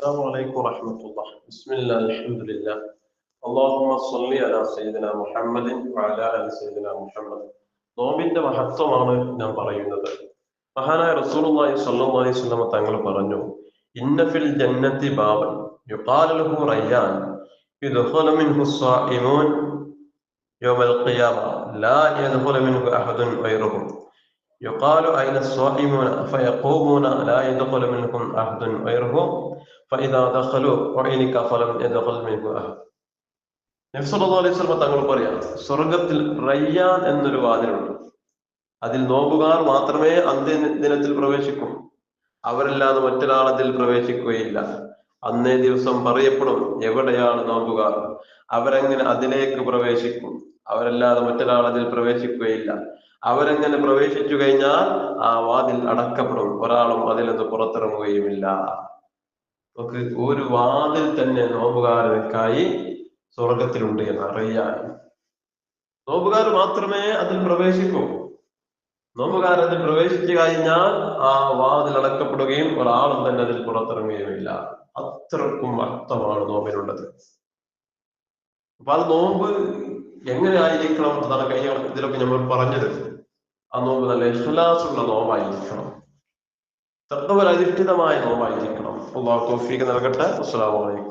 السلام عليكم ورحمة الله بسم الله الحمد لله اللهم صل على سيدنا محمد وعلى آل سيدنا محمد നോമ്പിന്റെ മഹത്വമാണ് ഞാൻ പറയുന്നത് മഹാനായ റസൂലുള്ളാഹി സ്വല്ലല്ലാഹു അലൈഹി വസല്ലം തങ്ങൾ പറഞ്ഞു ഇന്ന ഫിൽ ജന്നത്തി ബാബൻ യുഖാലു ലഹു റയ്യാൻ യദ്ഖുലു മിൻഹു സ്വാഇമൂൻ യൗമൽ ഖിയാമ ലാ യദ്ഖുലു മിൻഹു അഹദുൻ ഗൈറുഹും يقال أين الصائمون فيقومون لا يدخل منهم أحد غيرهم فإذا دخلوا وإنك فلم يدخل منه أحد നബ്സല്ലാ അലൈഹി സ്വലമ തങ്ങൾ പറയാം സ്വർഗത്തിൽ റയ്യാൻ എന്നൊരു വാതിലുണ്ട് അതിൽ നോമ്പുകാർ മാത്രമേ അന്ത്യ ദിനത്തിൽ പ്രവേശിക്കൂ അവരല്ലാതെ മറ്റൊരാൾ അതിൽ പ്രവേശിക്കുകയില്ല അന്നേ ദിവസം പറയപ്പെടും എവിടെയാണ് നോമ്പുകാർ അവരെങ്ങനെ അതിലേക്ക് പ്രവേശിക്കും അവരല്ലാതെ മറ്റൊരാൾ അതിൽ പ്രവേശിക്കുകയില്ല അവരെങ്ങനെ പ്രവേശിച്ചു കഴിഞ്ഞാൽ ആ വാതിൽ അടക്കപ്പെടും. ഒരാളും അതിൽ നിന്ന് പുറത്തിറങ്ങുകയുമില്ല. നമുക്ക് ഒരു വാതിൽ തന്നെ നോമ്പുകാരനക്കായി സ്വർഗത്തിലുണ്ട് എന്ന് അറിയാൻ. നോമ്പുകാർ മാത്രമേ അതിൽ പ്രവേശിക്കൂ. നോമ്പുകാർ അതിൽ പ്രവേശിച്ചു കഴിഞ്ഞാൽ ആ വാതിൽ അടക്കപ്പെടുകയും ഒരാളും തന്നെ അതിൽ പുറത്തിറങ്ങുകയുമില്ല. അത്രക്കും അർത്ഥമാണ് നോമ്പിനുള്ളത്. അപ്പൊ അത് നോമ്പ് എങ്ങനെ ആയിരിക്കണം അതാണ് കഴിഞ്ഞ ഇതിലൊക്കെ നമ്മൾ പറഞ്ഞത്? ആ നോമ്പ് നല്ല ഇഹ്ലാസുള്ള നോമ്പായിരിക്കണം. തത്വപരധിഷ്ഠിതമായ നോമ്പായിരിക്കണം. അള്ളാഹു നൽകട്ടെ. അസ്സലാമു അലൈക്കും.